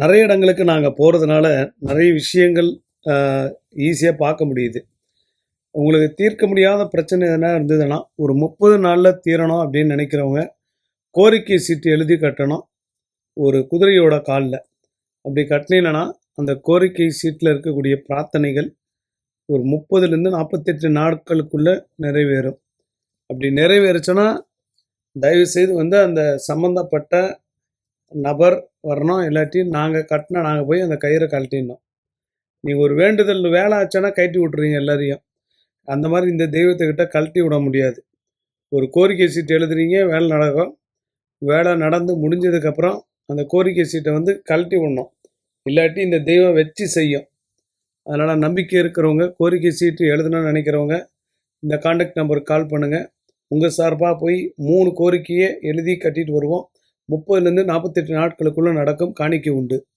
நிறைய இடங்களுக்கு நாங்கள் போகிறதுனால நிறைய விஷயங்கள் ஈஸியாக பார்க்க முடியுது. உங்களுக்கு தீர்க்க முடியாத பிரச்சனை எதனா இருந்ததுன்னா ஒரு முப்பது நாளில் தீரணும் அப்படின்னு நினைக்கிறவங்க கோரிக்கை சீட்டு எழுதி கட்டணும் ஒரு குதிரையோட காலில். அப்படி கட்டினீங்கன்னா அந்த கோரிக்கை சீட்டில் இருக்கக்கூடிய பிரார்த்தனைகள் ஒரு முப்பதுலேருந்து நாற்பத்தெட்டு நாட்களுக்குள்ளே நிறைவேறும். அப்படி நிறைவேறுச்சுன்னா தயவுசெய்து வந்து அந்த சம்மந்தப்பட்ட நபர் வரணும் இல்லாட்டி நாங்கள் கட்டினா நாங்கள் போய் அந்த கயிறை கழட்டிடணும். நீங்கள் ஒரு வேண்டுதல் வேலை ஆச்சுன்னா கழட்டி விட்றீங்க எல்லாரையும். அந்த மாதிரி இந்த தெய்வத்துக்கிட்ட கழட்டி விட முடியாது. ஒரு கோரிக்கை சீட்டு எழுதுறீங்க வேலை நடக்கும். வேலை நடந்து முடிஞ்சதுக்கப்புறம் அந்த கோரிக்கை சீட்டை வந்து கழட்டி விடணும். இல்லாட்டி இந்த தெய்வம் வச்சு செய்யும். அதனால் நம்பிக்கை இருக்கிறவங்க கோரிக்கை சீட்டு எழுதணும்னு நினைக்கிறவங்க இந்த காண்டாக்ட் நம்பருக்கு கால் பண்ணுங்கள் உங்கள் சார்பாக போய் மூணு கோரிக்கையை எழுதி கட்டிட்டு வருவோம். முப்பதுலேருந்து நாற்பத்தெட்டு நாட்களுக்குள்ளே நடக்கும் காணிக்கை உண்டு.